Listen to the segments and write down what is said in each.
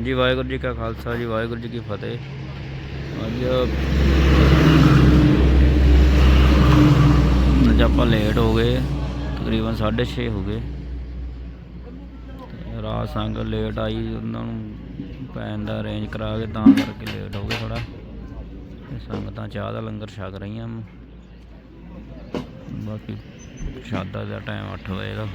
ਹਾਂਜੀ, ਵਾਹਿਗੁਰੂ ਜੀ ਕਾ ਖਾਲਸਾ ਜੀ, ਵਾਹਿਗੁਰੂ ਜੀ ਕੀ ਫਤਿਹ। ਅੱਜ ਅੱਜ ਆਪਾਂ ਲੇਟ ਹੋ ਗਏ, ਤਕਰੀਬਨ 6:30 ਹੋ ਗਏ। ਰਾਤ ਸੰਗ ਲੇਟ ਆਈ, ਉਹਨਾਂ ਨੂੰ ਪੈਨ ਦਾ ਅਰੇਂਜ ਕਰਾ ਕੇ ਤਾਂ ਕਰਕੇ ਲੇਟ ਹੋ ਗਏ ਥੋੜਾ ਸੰਗਤਾਂ ਚਾਹ ਦਾ ਲੰਗਰ ਛਕ ਰਹੀਆਂ ਵਾਂ। ਬਾਕੀ ਸ਼ਾਦਾ ਦਾ ਟਾਈਮ 8 ਵਜੇ ਦਾ।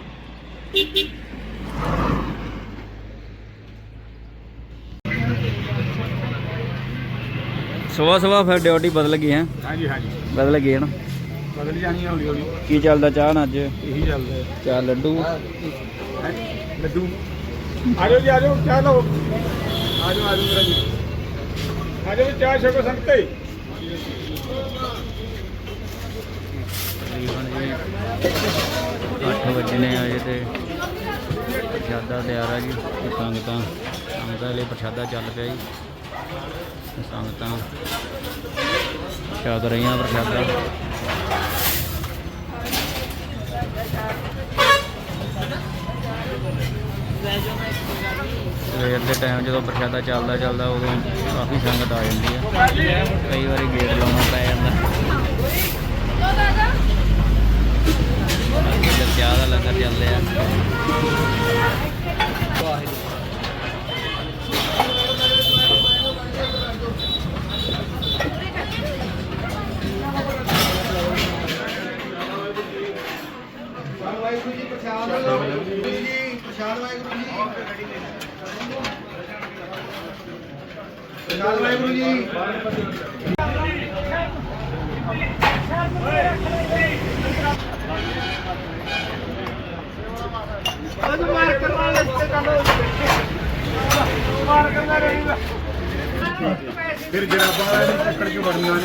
ਸਵੇਰ ਸਵੇਰ ਫਿਰ ਡਿਊਟੀ ਬਦਲ ਗਈ ਹੈ। ਹਾਂਜੀ ਹਾਂਜੀ। ਬਦਲ ਗਈ ਹੈ ਨਾ? ਬਦਲ ਜਾਣੀ ਹੌਲੀ ਹੌਲੀ ਕੀ ਚੱਲਦਾ ਚਾਹ ਨਾਲ ਅੱਜ? ਇਹੀ ਚੱਲਦਾ ਚਾਹ ਲੱਡੂ? ਲੱਡੂ। ਆ ਜਾਓ ਜੀ ਆ ਜਾਓ ਚਾਹ ਲਓ। ਆ ਜਾਓ ਆ ਜਾਓ ਮੇਰਾ ਜੀ। ਆ ਜਾਓ ਜੀ, ਚਾਹ ਛਕੋ ਸੰਗਤੇ ਤਕਰੀਬਨ ਜੀ 8 ਵਜੇ ਨੇ ਅਜੇ ਤੇ। ਪ੍ਰਸ਼ਾਦਾ ਤਿਆਰ ਆ ਜੀ ਸੰਗਤਾਂ। ਸੰਗਤਾਂ ਲਈ ਪ੍ਰਸ਼ਾਦਾ ਚੱਲ ਪਿਆ ਜੀ। ਸੰਗਤਾਂ। ਛਕ ਰਹੀਆਂ ਪ੍ਰਸ਼ਾਦਾ ਸਵੇਰ ਦੇ ਟਾਈਮ ਜਦੋਂ ਪ੍ਰਸ਼ਾਦਾ ਚੱਲਦਾ ਚੱਲਦਾ ਉਦੋਂ ਕਾਫੀ ਸੰਗਤ ਆ ਜਾਂਦੀ ਹੈ ਕਈ ਵਾਰੀ ਗੇਟ ਲਾਉਣਾ ਪੈ ਜਾਂਦਾ। ਚਾਹ ਦਾ ਲੰਗਰ ਚੱਲਦੇ ਆ ਵਾਹਿਗੁਰੂ। ਪ੍ਰਸ਼ਾਦ ਵਾਹਿਗੁਰੂ ਜੀ। ਫਿਰ ਜਰਾਬਾਂ ਵਾਲੇ ਨੂੰ ਚੱਕੜ ਚ ਵੜਨਾ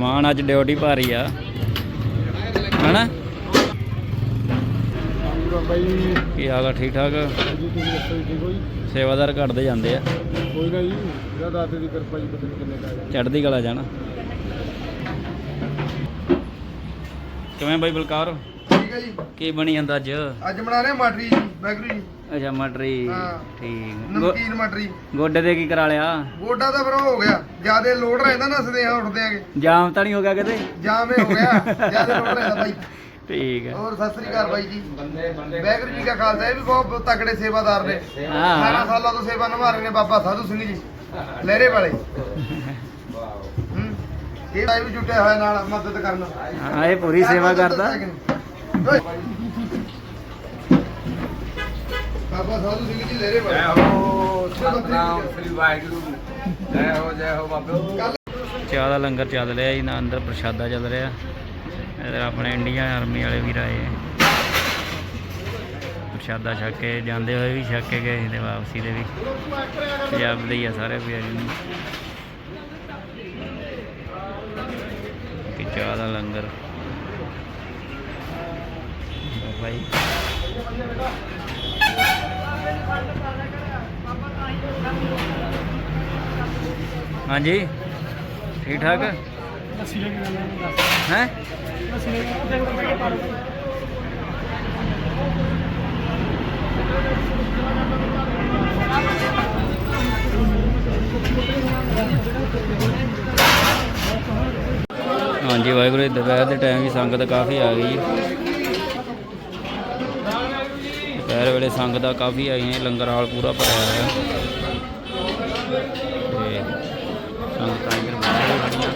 ਅਰਮਾਨ ਅੱਜ ਡਿਊਟੀ ਭਾਰੀ ਆ। ਹੈਨਾ? ਕੀ ਹਾਲ ਆ ਠੀਕ ਠਾਕ? ਜੀ ਤੁਸੀਂ ਦੱਸੋ ਜੀ ਠੀਕ ਹੋ ਜੀ ਸੇਵਾਦਾਰ ਘਟਦੇ ਜਾਂਦੇ ਆ। ਕੋਈ ਨਾ ਜੀ ਜਿਹੜਾ ਦਾਤੇ ਦੀ ਕਿਰਪਾ ਜੀ ਪਤਾ ਨਹੀਂ ਕਿੰਨੇ ਕਾ ਚੜ੍ਹਦੀ ਕਲਾ ਜਾਣਾ ਕਿਵੇਂ ਬਾਈ ਬਲਕਾਰ? ਠੀਕ ਹੈ ਜੀ। ਕੀ ਬਣੀ ਜਾਂਦਾ ਅੱਜ? ਅੱਜ ਬਣਾ ਰਹੇ ਮਟਰੀ ਜੀ ਜੀ। ਅੱਛਾ ਮਟਰੀ। ਹਾਂ। ਠੀਕ। ਗੋ- ਨਮਕੀਨ ਮਟਰੀ। ਗੋਡੇ ਤੇ ਕੀ ਕਰਾ ਲਿਆ? ਗੋਡਾ ਤਾਂ ਫਿਰ ਉਹ ਹੋ ਗਿਆ। ਜਿਆਦੇ ਲੋਡ ਰਹਿੰਦਾ ਨਾ ਸਦੇਹਾ ਉੱਠਦੇ ਆਗੇ। ਜਾਮ ਤਾਂ ਨਹੀਂ ਹੋ ਗਿਆ ਕਿਤੇ? ਜਾਮ ਹੋ ਗਿਆ। ਜਿਆਦੇ ਲੋਡ ਰਹਿੰਦਾ ਬਾਈ। ਠੀਕ ਹੈ। ਹੋਰ ਸਤਿ ਸ੍ਰੀ ਅਕਾਲ ਬਾਈ ਜੀ। ਵਾਹਿਗੁਰੂ ਜੀ ਕਾ ਖਾਲਸਾ। ਇਹ ਵੀ ਬਹੁਤ ਤਕੜੇ ਸੇਵਾਦਾਰ ਨੇ। ਹਾਂ। 18 ਸਾਲਾਂ ਤੋਂ ਸੇਵਾ ਨਿਭਾ ਰਹੇ ਨੇ ਬਾਬਾ ਸਾਧੂ ਸਿੰਘ ਜੀ। ਲਹਿਰੇ ਵਾਲੇ। ਹੂੰ। ਇਹ ਭਾਈ ਵੀ ਜੁਟਿਆ ਹੋਇਆ ਨਾਲ ਮਦਦ ਕਰਨ। ਹਾਂ ਇਹ ਪੂਰੀ ਸੇਵਾ ਕਰਦਾ। ਓਏ। ਬਾਬਾ ਸਾਧੂ ਸਿੰਘ ਜੀ ਲਹਿਰੇ ਵਾਲੇ ਹੋ ਸਤਨਾਮ ਸ੍ਰੀ ਵਾਹਿਗੁਰੂ ਜੈ। ਹੋ ਜੈ ਹੋ ਬਾਬੇ। ਕੱਲ ਚਾਹ ਦਾ ਲੰਗਰ ਚੱਲ ਰਿਹਾ ਜੀ ਨਾ ਅੰਦਰ ਪ੍ਰਸ਼ਾਦਾ ਚੱਲ ਰਿਹਾ। ਇਧਰ ਆਪਣੇ ਇੰਡੀਅਨ ਆਰਮੀ ਵਾਲੇ ਵੀਰ ਆਏ। ਪ੍ਰਸ਼ਾਦਾ ਛਕ ਕੇ ਜਾਂਦੇ ਹੋਏ ਵੀ ਛਕ ਕੇ ਗਏ ਸੀ ਤੇ ਵਾਪਸੀ ਦੇ ਵੀ। ਪੰਜਾਬ ਦੇ ਹੀ ਆ ਸਾਰੇ ਵੀਰ ਜੀ ਕਿ ਚਾਹ ਦਾ ਲੰਗਰ ਭਾਈ ਹਾਂਜੀ। ਠੀਕ ਠਾਕ? ਹੈ? ਹਾਂਜੀ, ਵਾਹਿਗੁਰੂ ਜੀ, ਦੁਪਹਿਰ ਦੇ ਟਾਈਮ ਵੀ ਸੰਗਤ ਕਾਫੀ ਆ ਗਈ ਦੁਪਹਿਰ ਵੇਲੇ ਸੰਗਤਾਂ ਕਾਫੀ ਆਈਆਂ ਹੈ ਲੰਗਰ ਹਾਲ ਪੂਰਾ ਭਰਿਆ ਹੋਇਆ। ਤੇ ਸੰਗਤਾਂ ਵੀ ਖੜੀਆਂ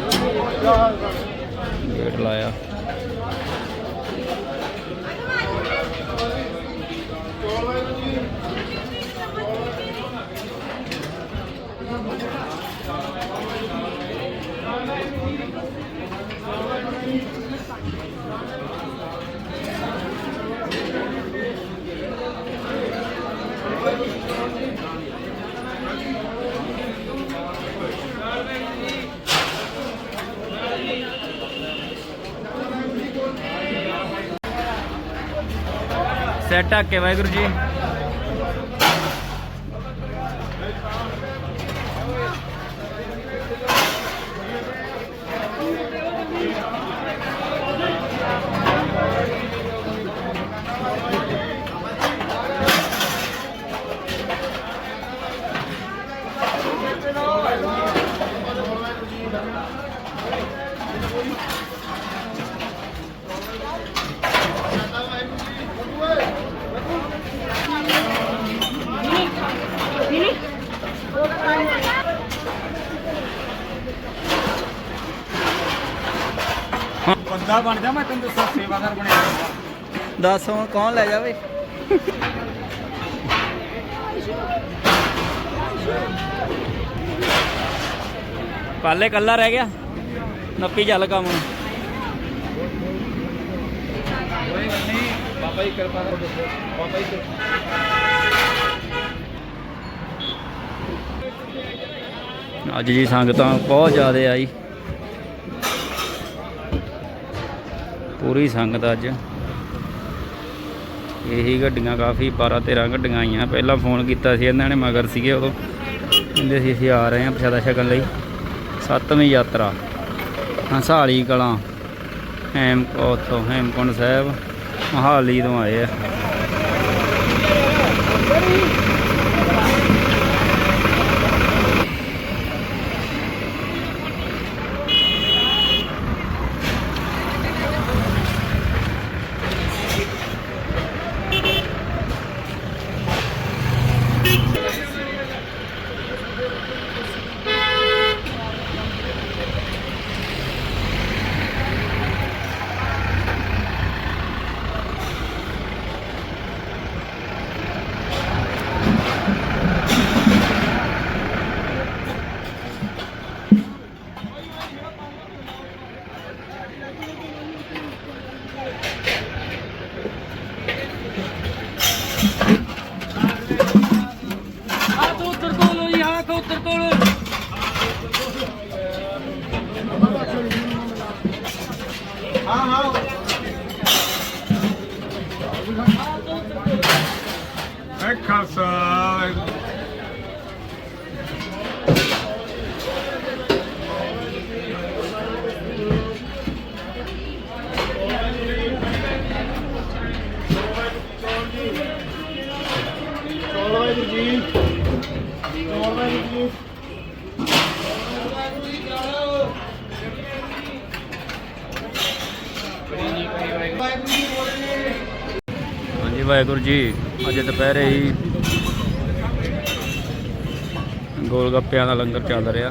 ਗੇਟ ਲਾਇਆ। ਸਿਰ ਢੱਕ ਕੇ ਵਾਹਿਗੁਰੂ ਜੀ। ਬੰਦਾ ਬਣ ਜਾ ਮੈਂ ਤੈਨੂੰ ਦੱਸਾਂ ਸੇਵਾਦਾਰ ਬਣਿਆ ਦੱਸ ਹੁਣ ਕੌਣ ਲੈ ਜਾਵੇ ਪਾਲੇ ਕੱਲਾ ਰਹਿ ਗਿਆ। ਨੱਪੀ ਚੱਲ ਕੰਮ ਬਾਬਾ ਜੀ ਕਿਰਪਾ ਕਰੋ ਬਾਬਾ ਜੀ ਅੱਜ ਜੀ ਸੰਗਤਾਂ ਬਹੁਤ ਜ਼ਿਆਦਾ ਆਈ। ਪੂਰੀ ਸੰਗਤ ਅੱਜ। ਇਹੀ ਗੱਡੀਆਂ ਕਾਫੀ 12 13 ਗੱਡੀਆਂ ਆਈਆਂ। ਪਹਿਲਾਂ ਫੋਨ ਕੀਤਾ ਸੀ ਇਹਨਾਂ ਨੇ, ਮਗਰ ਸੀਗੇ ਉਦੋਂ। ਕਹਿੰਦੇ ਸੀ ਅਸੀਂ ਆ ਰਹੇ ਹਾਂ ਪ੍ਰਸ਼ਾਦਾ ਛਕਣ ਲਈ। ਸੱਤਵੀਂ ਯਾਤਰਾ, ਹੰਸਾਲੀ ਕਲਾਂ ਹੈਮ ਉੱਥੋਂ ਹੈਮਕੁੰਡ ਸਾਹਿਬ, ਮਹਾਲੀ ਤੋਂ ਆਏ ਆ। ਐ ਖਾਲਸਾ ਵਾਹਿਗੁਰੂ ਵਾਹਿਗੁਰੂ ਜੀ ਅੱਜ ਦੁਪਹਿਰੇ ਹੀ ਗੋਲ ਗੱਪਿਆਂ ਦਾ ਲੰਗਰ ਚੱਲ ਰਿਹਾ।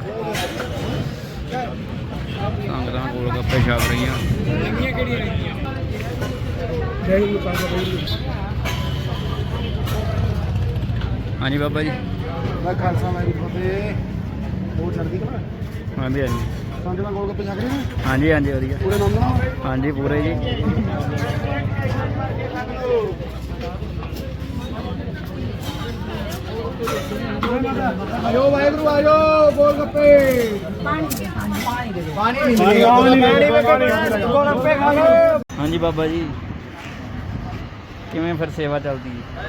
ਸੰਗਤਾਂ ਗੋਲ ਗੱਪੇ ਛਕ ਰਹੀਆਂ। ਹਾਂਜੀ ਬਾਬਾ ਜੀ। ਮੈਂ ਖਾਲਸਾ ਵਾਹਿਗੁਰੂ ਫਤਿਹ। ਹੋਰ ਚੜਦੀ ਕਲਾ ਹਾਂਜੀ ਹਾਂਜੀ। ਸੰਗਤਾਂ ਗੋਲ ਗੱਪੇ ਛਕ ਰਹੇ ਨੇ? ਹਾਂਜੀ ਹਾਂਜੀ ਵਧੀਆ। ਪੂਰੇ ਨਾਮ ਨਾਲ? ਹਾਂਜੀ ਪੂਰੇ ਜੀ। ਆਇਓ ਵਾਹਿਗੁਰੂ ਆਇਓ ਗੋਲ ਗੱਪੇ। ਪਾਣੀ ਦੇ ਪਾਣੀ ਦੇ ਪਾਣੀ ਨਹੀਂ ਮਿਲੇਗਾ ਗੋਲ ਗੱਪੇ ਖਾ ਲਓ। ਹਾਂਜੀ ਬਾਬਾ ਜੀ। ਕਿਵੇਂ ਫਿਰ ਸੇਵਾ ਚੱਲਦੀ ਹੈ?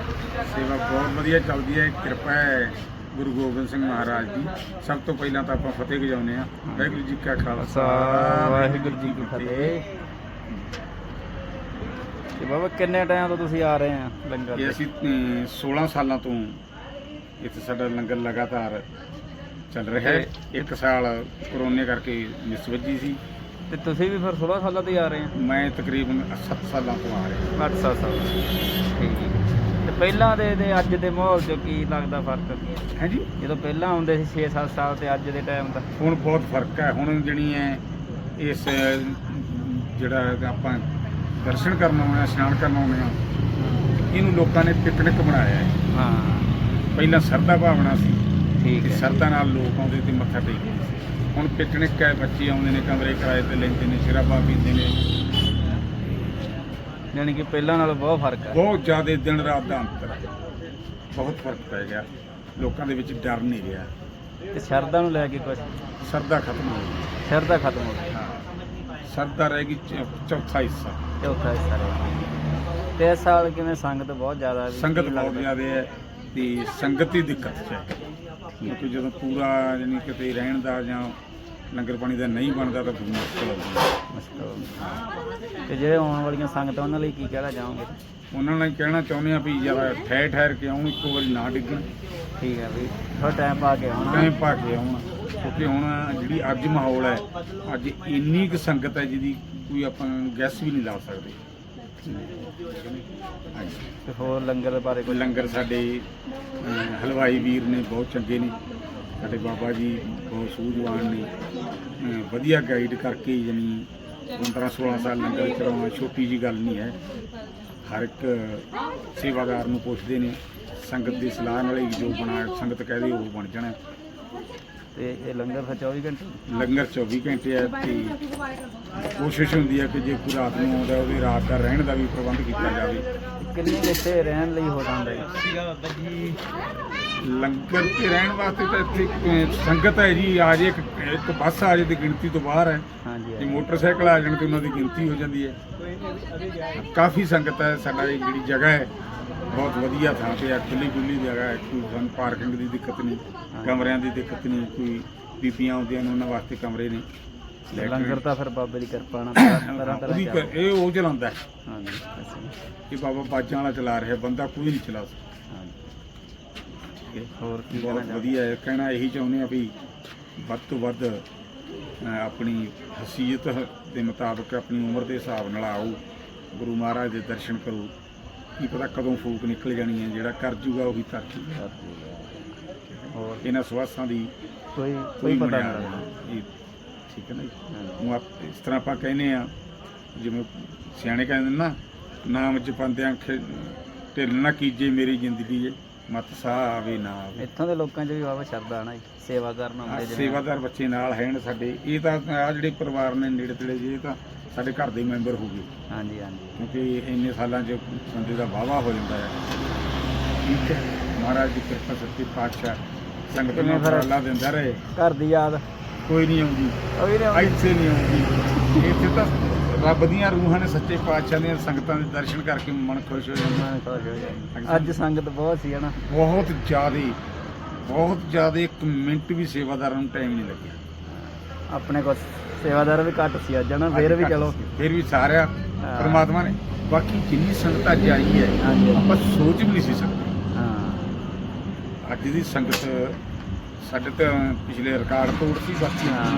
ਸੇਵਾ ਬਹੁਤ ਵਧੀਆ ਚੱਲਦੀ ਹੈ। ਕਿਰਪਾ ਹੈ ਗੁਰੂ ਗੋਬਿੰਦ ਸਿੰਘ ਮਹਾਰਾਜ ਦੀ। ਸਭ ਤੋਂ ਪਹਿਲਾਂ ਤਾਂ ਆਪਾਂ ਫਤਿਹ ਗਜਾਉਂਦੇ ਆ ਵਾਹਿਗੁਰੂ ਜੀ ਕਾ ਖਾਲਸਾ। ਵਾਹਿਗੁਰੂ ਜੀ ਕੀ ਫਤਿਹ। ਤੇ ਬਾਬਾ ਕਿੰਨੇ ਟਾਈਮ ਤੋਂ ਤੁਸੀਂ ਆ ਰਹੇ ਆ ਲੰਗਰ? ਤੇ? ਅਸੀਂ ਅਮ, 16 ਸਾਲਾਂ ਤੋਂ ਇੱਥੇ ਸਾਡਾ ਲੰਗਰ ਲਗਾਤਾਰ ਚੱਲ ਰਿਹਾ ਹੈ। ਇੱਕ ਸਾਲ ਕਰੋਨੇ ਕਰਕੇ ਮਿਸ ਵੱਜੀ ਸੀ। ਤੇ ਤੁਸੀਂ ਵੀ ਫਿਰ 16 ਸਾਲਾਂ ਤੋਂ ਹੀ ਆ ਰਹੇ ਆ ਮੈਂ ਤਕਰੀਬਨ 7 ਸਾਲਾਂ ਤੋਂ ਆ ਰਿਹਾ। 8 ਸਾਲ ਠੀਕ ਹੈ। ਤੇ ਪਹਿਲਾਂ ਦੇ ਤੇ ਅੱਜ ਦੇ ਮਾਹੌਲ 'ਚ ਕੀ ਲੱਗਦਾ ਫ਼ਰਕ? ਹੈ ਜੀ ਜਦੋਂ ਪਹਿਲਾਂ ਆਉਂਦੇ ਸੀ 6-7 ਸਾਲ ਤੇ ਅੱਜ ਦੇ ਟਾਈਮ ਦਾ। ਹੁਣ ਬਹੁਤ ਫ਼ਰਕ ਹੈ। ਹੁਣ ਜਿਹੜੀ ਹੈ ਇਸ ਜਿਹੜਾ ਆਪਾਂ ਦਰਸ਼ਨ ਕਰਨ ਆਉਂਦੇ ਹਾਂ ਇਸ਼ਨਾਨ ਕਰਨ ਆਉਂਦੇ ਹਾਂ ਇਹਨੂੰ ਲੋਕਾਂ ਨੇ ਪਿਕਨਿਕ ਬਣਾਇਆ ਹੈ। ਹਾਂ। ਪਹਿਲਾਂ ਸਰਦਾ ਭਾਵਨਾ ਸੀ ਠੀਕ ਹੈ ਸਰਦਾ ਨਾਲ ਲੋਕ ਆਉਂਦੇ ਤੇ ਮੱਥਾ ਟੇਕਦੇ ਸੀ। ਹੁਣ ਪਿਕਨਿਕ ਹੈ ਬੱਚੇ ਆਉਂਦੇ ਨੇ ਕਮਰੇ ਕਿਰਾਏ ਤੇ ਲੈਂਦੇ ਨੇ ਸ਼ਰਾਬਾਂ ਪੀਂਦੇ ਨੇ। ਯਾਨੀ ਕਿ ਪਹਿਲਾਂ ਨਾਲੋਂ ਬਹੁਤ ਫ਼ਰਕ ਹੈ। ਬਹੁਤ ਜ਼ਿਆਦਾ ਦਿਨ ਰਾਤ ਦਾ ਅੰਤਰ ਹੈ। ਬਹੁਤ ਫ਼ਰਕ ਪੈ ਗਿਆ। ਲੋਕਾਂ ਦੇ ਵਿੱਚ ਡਰ ਨਹੀਂ ਰਿਹਾ। ਤੇ ਸ਼ਰਧਾ ਨੂੰ ਲੈ ਕੇ ਕੁਝ ਸਰਦਾ ਖਤਮ ਹੋ ਗਈ। ਸ਼ਰਧਾ ਖਤਮ ਹੋ ਗਈ। ਹਾਂ। ਸਰਦਾ ਰਹਿ ਗਈ ਚੌ- ਚੌਥਾ ਹਿੱਸਾ। ਚੌਥਾ ਹਿੱਸਾ ਰਿਹਾ ਤੇ ਇਸ ਸਾਲ ਕਿਵੇਂ ਸੰਗਤ ਬਹੁਤ ਜ਼ਿਆਦਾ ਵੀ ਸੰਗਤ ਕੀ ਬਹੁਤ ਲੱਗਦਾ? ਜ਼ਿਆਦਾ ਹੈ। ਤੇ ਸੰਗਤ ਦੀ ਦਿੱਕਤ ਹੈ। ਕਿਉਂਕਿ ਜਦੋਂ ਪੂਰਾ ਯਾਨੀ ਕਿਤੇ ਰਹਿਣ ਦਾ ਜਾਂ ਲੰਗਰ ਪਾਣੀ ਦਾ ਨਹੀਂ ਬਣਦਾ ਤਾਂ ਫਿਰ ਮੁਸ਼ਕਲ ਆਉਂਦੀ ਹੈ। ਮੁਸ਼ਕਲ ਤੇ ਜਿਹੜੇ ਆਉਣ ਵਾਲੀਆਂ ਸੰਗਤਾਂ ਉਹਨਾਂ ਲਈ ਕੀ ਕਹਿਣਾ ਚਾਹੋਗੇ? ਉਹਨਾਂ ਨਾਲ ਕਹਿਣਾ ਚਾਹੁੰਦੇ ਆ ਵੀ ਜਰਾ ਠਹਿਰ ਠਹਿਰ ਕੇ ਆਉਣ ਇੱਕੋ ਵਾਰੀ ਨਾ ਡਿੱਗਣ। ਠੀਕ ਹੈ ਵੀ ਥੋੜਾ ਟਾਈਮ ਪਾ ਕੇ ਆਉਣਾ। ਟਾਈਮ ਪਾ ਕੇ ਆਉਣ। ਕਿਉਂਕਿ ਹੁਣ ਜਿਹੜੀ ਅੱਜ ਮਾਹੌਲ ਹੈ ਅੱਜ ਇੰਨੀ ਕੁ ਸੰਗਤ ਹੈ ਜਿਹਦੀ ਕੋਈ ਆਪਾਂ ਗੈਸ ਵੀ ਨਹੀਂ ਲਾ ਸਕਦੇ। ਹਾਂਜੀ ਤੇ ਹੋਰ ਲੰਗਰ ਬਾਰੇ ਕੋਈ? ਲੰਗਰ ਸਾਡੇ ਅਹ, ਹਲਵਾਈ ਵੀਰ ਨੇ ਬਹੁਤ ਚੰਗੇ ਨੇ। ਸਾਡੇ ਬਾਬਾ ਜੀ ਬਹੁਤ ਸੂਝਵਾਨ ਨੇ। ਅਹ, ਵਧੀਆ ਗਾਈਡ ਕਰਕੇ ਜਾਨੀ 15 16 ਸਾਲ ਲੰਗਰ ਚਲਾਉਣਾ ਛੋਟੀ ਜੀ ਗੱਲ ਨਹੀਂ ਹੈ। ਹਰ ਇੱਕ ਸੇਵਾਦਾਰ ਨੂੰ ਪੁੱਛਦੇ ਨੇ ਸੰਗਤ ਦੀ ਸਲਾਹ ਨਾਲ ਹੀ ਜੋ ਬਣਾ ਸੰਗਤ ਕਹਦੇ ਉਹ ਬਣ ਜਾਣਾ। ਤੇ ਇਹ ਲੰਗਰ ਫਿਰ 24 ਘੰਟੇ? ਲੰਗਰ 24 ਘੰਟੇ ਹੈ ਤੇ ਕੋਸ਼ਿਸ਼ ਹੁੰਦੀ ਹੈ ਕਿ ਜੇ ਕੋਈ ਰਾਤ ਨੂੰ ਆਉਂਦਾ ਉਹਦੇ ਰਾਤ ਦਾ ਰਹਿਣ ਦਾ ਵੀ ਪ੍ਰਬੰਧ ਕੀਤਾ ਜਾਵੇ। ਕਿੰਨੇ ਇੱਥੇ ਰਹਿਣ ਲਈ ਹੋ ਜਾਂਦਾ ਹੈ? ਲੰਗਰ ਤੇ ਰਹਿਣ ਵਾਸਤੇ ਤਾਂ ਇੱਥੇ ਸੰਗਤ ਹੈ ਜੀ ਆ ਜੇ ਇੱਕ ਇੱਕ ਬੱਸ ਆ ਜੇ ਤੇ ਗਿਣਤੀ ਤੋਂ ਬਾਹਰ ਹੈ। ਤੇ। ਮੋਟਰਸਾਈਕਲ ਆ ਜਾਣ ਤੇ ਉਹਨਾਂ ਦੀ ਗਿਣਤੀ ਹੋ ਜਾਂਦੀ ਹੈ। ਕਾਫੀ ਸੰਗਤ ਹੈ ਸਾਡਾ ਜਿਹੜੀ ਜਗ੍ਹਾ ਹੈ ਬਹੁਤ ਵਧੀਆ ਥਾਂ ਤੇ ਹੈ ਖੁੱਲੀ ਖੁੱਲੀ ਜਗ੍ਹਾ ਹੈ ਕੋਈ ਸਾਨੂੰ ਪਾਰਕਿੰਗ ਦੀ ਦਿੱਕਤ ਨਹੀਂ ਕਮਰਿਆਂ ਦੀ ਦਿੱਕਤ ਨਹੀਂ ਕੋਈ ਬੀਬੀਆਂ ਆਉਂਦੀਆਂ ਨੇ ਉਹਨਾਂ ਵਾਸਤੇ ਕਮਰੇ ਨੇ। ਲੰਗਰ ਤਾਂ ਫਿਰ ਬਾਬੇ ਦੀ ਕਿਰਪਾ ਨਾਲ ਤਰ੍ਹਾਂ ਤਰ੍ਹਾਂ ਕ- ਇਹ ਉਹ ਚਲਾਉਂਦਾ ਹੈ। ਹਾਂਜੀ ਇਹ ਬਾਬਾ ਬਾਜਾਂ ਵਾਲਾ ਚਲਾ ਰਿਹਾ ਬੰਦਾ ਕੋਈ ਨਹੀਂ ਚਲਾ ਸਕਦਾ। ਹਾਂਜੀ। ਹੋਰ ਕੀ ਬਹੁਤ? ਵਧੀਆ ਹੈ। ਕਹਿਣਾ ਇਹੀ ਚਾਹੁੰਦੇ ਆ ਵੀ ਵੱਧ ਤੋਂ ਵੱਧ ਆਪਣੀ ਹਸੀਅਤ ਦੇ ਮੁਤਾਬਕ ਆਪਣੀ ਉਮਰ ਦੇ ਹਿਸਾਬ ਨਾਲ ਆਓ ਗੁਰੂ ਮਹਾਰਾਜ ਦੇ ਦਰਸ਼ਨ ਕਰੋ। ਕੀ ਪਤਾ ਕਦੋਂ ਫੂਕ ਨਿਕਲ ਜਾਣੀ ਹੈ ਜਿਹੜਾ ਕਰ ਜੂਗਾ ਉਹੀ ਤਰ ਜੂਗਾ। ਹੋਰ? ਇਹਨਾਂ ਸਵਾਸਾਂ ਦੀ ਕੋਈ ਕੋਈ ਪਤਾ ਨਹੀਂ। ਇਹ ਠੀਕ ਹੈ ਨਾ ਜੀ? ਹੁਣ ਆਪ- ਇਸ ਤਰ੍ਹਾਂ ਆਪਾਂ ਕਹਿੰਦੇ ਆ ਜਿਵੇਂ ਸਿਆਣੇ ਕਹਿੰਦੇ ਨੇ ਨਾਮ ਜਪੰਦਿਆਂ ਖੇ ਢਿੱਲ ਨਾ ਕੀਜੇ ਮੇਰੀ ਜ਼ਿੰਦਗੀ ਏ ਮਤ ਸਾਹ ਆਵੇ ਨਾ ਆਵੇ। ਇੱਥੋਂ ਦੇ ਲੋਕਾਂ 'ਚ ਵੀ ਬਾਬਾ ਸ਼ਰਧਾ ਨਾ ਜੀ ਸੇਵਾ ਕਰਨ ਆਉਂਦੇ ਸੇਵਾਦਾਰ ਬੱਚੇ ਨਾਲ ਹਨ ਸਾਡੇ। ਇਹ ਤਾਂ ਆ ਜਿਹੜੇ ਪਰਿਵਾਰ ਨੇ ਨੇੜੇ ਤੇੜੇ ਜੇ ਇਹ ਤਾਂ ਸਾਡੇ ਘਰ ਦੇ ਮੈਂਬਰ ਹੋ ਗਏ। ਹਾਂਜੀ ਹਾਂਜੀ। ਕਿਉਂਕਿ ਇੰਨੇ ਸਾਲਾਂ 'ਚ ਬੰਦੇ ਦਾ ਵਾਵਾ ਹੋ ਜਾਂਦਾ ਹੈ। ਠੀਕ ਹੈ। ਮਹਾਰਾਜ ਦੀ ਕਿਰਪਾ ਸੱਚੇ ਪਾਤਸ਼ਾਹ ਸੰਗਤ ਨੂੰ ਫਿਰ? ਫਰਾਲਾ ਦਿੰਦਾ ਰਹੇ। ਘਰ ਦੀ ਯਾਦ? ਕੋਈ ਆਉਂਦੀ। ਨਹੀਂ ਆਉਂਦੀ। ਇੱਥੇ ਨਹੀਂ ਆਉਂਦੀ। ਇੱਥੇ ਤਾਂ ਰੱਬ ਦੀਆਂ ਰੂਹਾਂ ਨੇ ਸੱਚੇ ਪਾਤਸ਼ਾਹ ਦੀਆਂ ਸੰਗਤਾਂ ਦੇ ਦਰਸ਼ਨ ਕਰਕੇ ਮਨ ਖੁਸ਼ ਹੋ ਜਾਂਦਾ। ਮਨ ਖੁਸ਼ ਹੋ ਜਾਂਦਾ। ਅੱਜ ਸੰਗਤ ਬਹੁਤ ਸੀ ਹਨਾ ਬਹੁਤ ਜ਼ਿਆਦੇ ਬਹੁਤ ਜ਼ਿਆਦੇ ਇੱਕ ਮਿੰਟ ਵੀ ਸੇਵਾਦਾਰਾਂ ਨੂੰ ਟਾਈਮ ਨਹੀਂ ਲੱਗਿਆ। ਆਪਣੇ ਕੋਲ ਸੇਵਾਦਾਰ ਵੀ ਘੱਟ ਸੀ ਅੱਜ ਹਨਾ? ਫੇਰ ਵੀ ਚਲੋ। ਫਿਰ ਵੀ ਸਾਰਿਆ। ਪਰਮਾਤਮਾ ਨੇ ਬਾਕੀ ਜਿੰਨੀ ਸੰਗਤ ਅੱਜ ਆਈ ਹੈ ਹਾਂਜੀ। ਆਪਾਂ ਸੋਚ ਵੀ ਨਹੀਂ ਸੀ ਸਕਦੇ। ਹਾਂ। ਅੱਜ ਦੀ ਸੰਗਤ ਸਾਡੇ ਤਾਂ ਪਿਛਲੇ ਰਿਕਾਰਡ ਤੋੜ ਸੀ ਬਾਕੀ ਹਾਂ।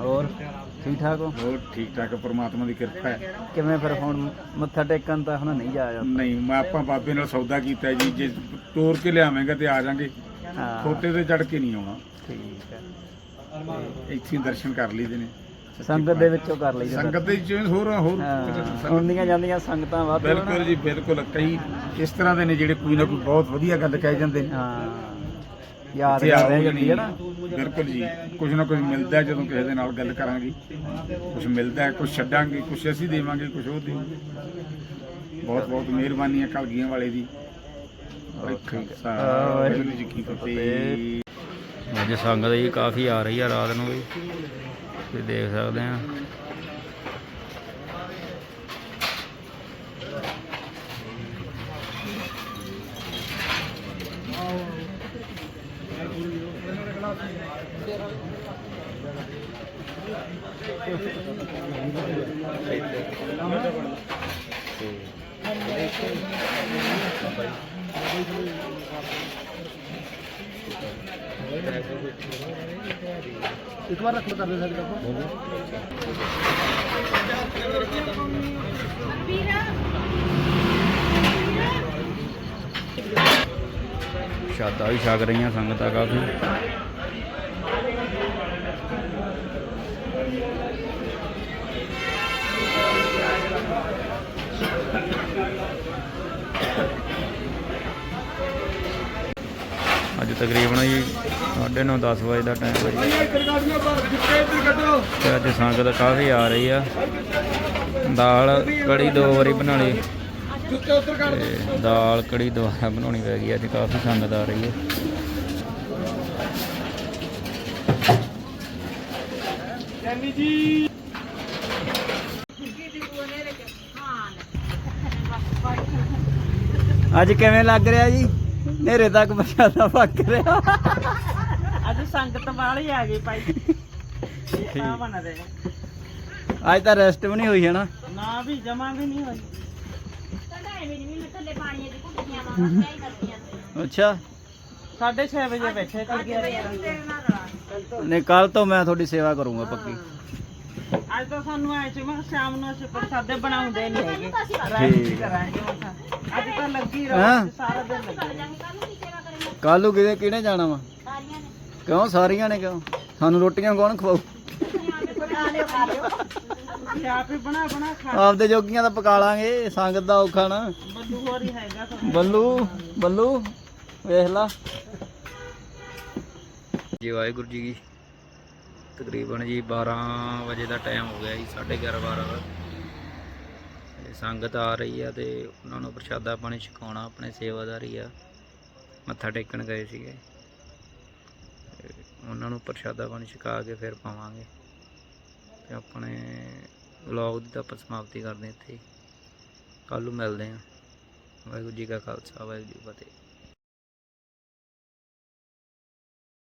ਹੋਰ ਠੀਕ ਠਾਕ ਹੋ? ਠੀਕ ਠਾਕ ਪਰਮਾਤਮਾ ਦੀ ਕਿਰਪਾ ਹੈ। ਕਿਵੇਂ ਫਿਰ ਹੁਣ ਮੱਥਾ ਟੇਕਣ ਤਾਂ ਹੁਣ ਨਹੀਂ ਜਾਇਆ ਨਹੀਂ ਮੈਂ ਆਪਾਂ ਬਾਬੇ ਨਾਲ ਸੌਦਾ ਕੀਤਾ ਜੀ ਜੇ ਤੋੜ ਕੇ ਲਿਆਵੇਂਗਾ ਤੇ ਆ ਜਾਾਂਗੇ। ਹਾਂ। ਖੋਤੇ ਤੇ ਚੜ ਕੇ ਨਹੀਂ ਆਉਣਾ। ਠੀਕ ਹੈ। ਇੱਥੇ ਦਰਸ਼ਨ ਕਰ ਲਈਦੇ ਨੇ। ਸੰਗਤ ਦੇ ਵਿੱਚੋਂ ਕਰ ਲਈ ਸੰਗਤ ਦੇ ਵਿੱਚ ਹੋਰ ਹੋਰ ਹੁੰਦੀਆਂ ਜਾਂਦੀਆਂ ਸੰਗਤਾਂ ਵੱਧ। ਬਿਲਕੁਲ ਜੀ ਬਿਲਕੁਲ। ਕਈ ਇਸ ਤਰ੍ਹਾਂ ਦੇ ਨੇ ਜਿਹੜੇ ਕੋਈ ਨਾ ਕੋਈ ਬਹੁਤ ਵਧੀਆ ਗੱਲ ਕਹਿ ਜਾਂਦੇ ਨੇ। ਹਾਂ ਯਾਦ ਰਹੀ ਜਾਂਦੀ ਹੈ ਨਾ ਬਿਲਕੁਲ ਜੀ। ਕੁਝ ਨਾ ਕੁਝ ਮਿਲਦਾ ਜਦੋਂ ਕਿਸੇ ਦੇ ਨਾਲ ਗੱਲ ਕਰਾਂਗੇ। ਕੁਝ ਮਿਲਦਾ ਕੁਝ ਛੱਡਾਂਗੇ ਕੁਝ ਅਸੀਂ ਦੇਵਾਂਗੇ ਕੁਝ ਉਹ ਦੇ ਬਹੁਤ ਬਹੁਤ ਮਿਹਰਬਾਨੀ ਹੈ ਕਲਗੀਆਂ ਵਾਲੇ ਦੀ। ਵਾਹਿਗੁਰੂ ਜੀ ਕੀ ਫਤਿਹ। ਅੱਜ ਸੰਗਤ ਜੀ ਕਾਫੀ ਆ ਰਹੀ ਆ ਰਾਤ ਨੂੰ ਵੀ। ਤੁਸੀਂ ਦੇਖ ਸਕਦੇ ਆ। ਇੱਕ ਵਾਰ ਰੱਖ ਕਰਦੇ ਸਾਡੇ ਕੋਲ। ਸ਼ਾਦਾ ਵੀ ਛਕ ਰਹੀਆਂ, ਸੰਗਤਾਂ ਕਾਫੀ। ਅੱਜ ਤਕਰੀਬਨ ਜੀ 9:30 10 ਵਜੇ ਦਾ ਟਾਈਮ ਹੈ। ਤੇ ਅੱਜ ਸੰਗਤ ਕਾਫੀ ਆ ਰਹੀ ਆ। ਦਾਲ ਕੜੀ ਦੋ ਵਾਰੀ ਬਣਾ ਲਈ। ਦਾਲ ਕੜੀ ਦੁਬਾਰਾ ਬਣਾਉਣੀ ਪੈ ਗਈ ਅੱਜ ਕਾਫੀ ਸੰਗਤ ਆ ਰਹੀ ਹੈ। ਅੱਜ ਕਿਵੇਂ ਲੱਗ ਰਿਹਾ ਜੀ? ਹਨੇਰੇ ਤੱਕ ਪ੍ਰਸ਼ਾਦਾ ਪੱਕ ਰਿਹਾ। ਅੱਜ ਸੰਗਤ ਵਾਲੀ ਆ ਗਈ ਭਾਈ। ਅੱਜ ਤਾਂ ਰੈਸਟ ਵੀ ਨਹੀਂ ਹੋਈ ਹੈ ਨਾ ਨਾ ਵੀ ਜਮਾ ਵੀ ਨਹੀਂ ਹੋਈ। ਅੱਛਾ। 6:30 ਵਜੇ ਬੈਠੇ ਤੇ ਗਿਆ ਨਹੀਂ ਕੱਲ ਤੋਂ ਮੈਂ ਤੁਹਾਡੀ ਸੇਵਾ ਕਰੂੰਗਾ ਪੱਕੀ। ਅੱਜ ਤਾਂ ਸਾਨੂੰ ਆਏ ਸੀ ਮੈਂ ਸ਼ਾਮ ਨੂੰ ਅਸੀਂ ਪ੍ਰਸਾਦੇ ਬਣਾਉਂਦੇ ਨਹੀਂ ਹੈਗੇ। ਠੀਕ। ਰਾਈਸ ਕਰਾਂਗੇ। ਅੱਜ ਤਾਂ ਲੱਗੀ? ਰਹੋ ਸਾਰਾ ਦਿਨ ਲੱਗੇ। ਕੱਲ ਨੂੰ ਕਿਤੇ ਕਿਹਨੇ ਜਾਣਾ ਵਾ? ਕਿਉਂ? ਸਾਰੀਆਂ ਨੇ ਕਿਉਂ? ਸਾਨੂੰ ਰੋਟੀਆਂ ਕੌਣ ਖਵਾਉ ਅਸੀਂ ਬਣਾ ਬਣਾ ਖਾ ਆਪਦੇ ਜੋਗੀਆਂ ਦਾ ਪਕਾ ਲਾਂਗੇ, ਸੰਗਤ ਦਾ ਔਖਾ ਨਾ। ਬੱਲੂ ਹੋਰ ਹੈਗਾ ਬੱਲੂ ਬੱਲੂ ਵੇਖ ਲਾ। ਜੀ ਵਾਹਿਗੁਰੂ ਜੀ ਕੀ ਤਕਰੀਬਨ ਜੀ 12 ਵਜੇ ਦਾ ਟਾਈਮ ਹੋ ਗਿਆ ਜੀ 11:30 12 ਦਾ। ਸੰਗਤ ਆ ਰਹੀ ਆ ਤੇ ਉਹਨਾਂ ਨੂੰ ਪ੍ਰਸ਼ਾਦਾ ਪਾਣੀ ਛਕਾਉਣਾ, ਆਪਣੇ ਸੇਵਾਦਾਰੀ ਆ। ਮੱਥਾ ਟੇਕਣ ਗਏ ਸੀਗੇ। ਉਹਨਾਂ ਨੂੰ ਪ੍ਰਸ਼ਾਦਾ ਪਾਣੀ ਛਕਾ ਕੇ ਫਿਰ ਪਾਵਾਂਗੇ। ਤੇ ਆਪਣੇ ਵਲੌਗ ਦੀ ਤਾਂ ਆਪਾਂ ਸਮਾਪਤੀ ਕਰਦੇ ਇੱਥੇ ਕੱਲ ਨੂੰ ਮਿਲਦੇ ਹਾਂ। ਵਾਹਿਗੁਰੂ ਜੀ ਕਾ ਖਾਲਸਾ, ਵਾਹਿਗੁਰੂ ਜੀ ਫਤਿਹ।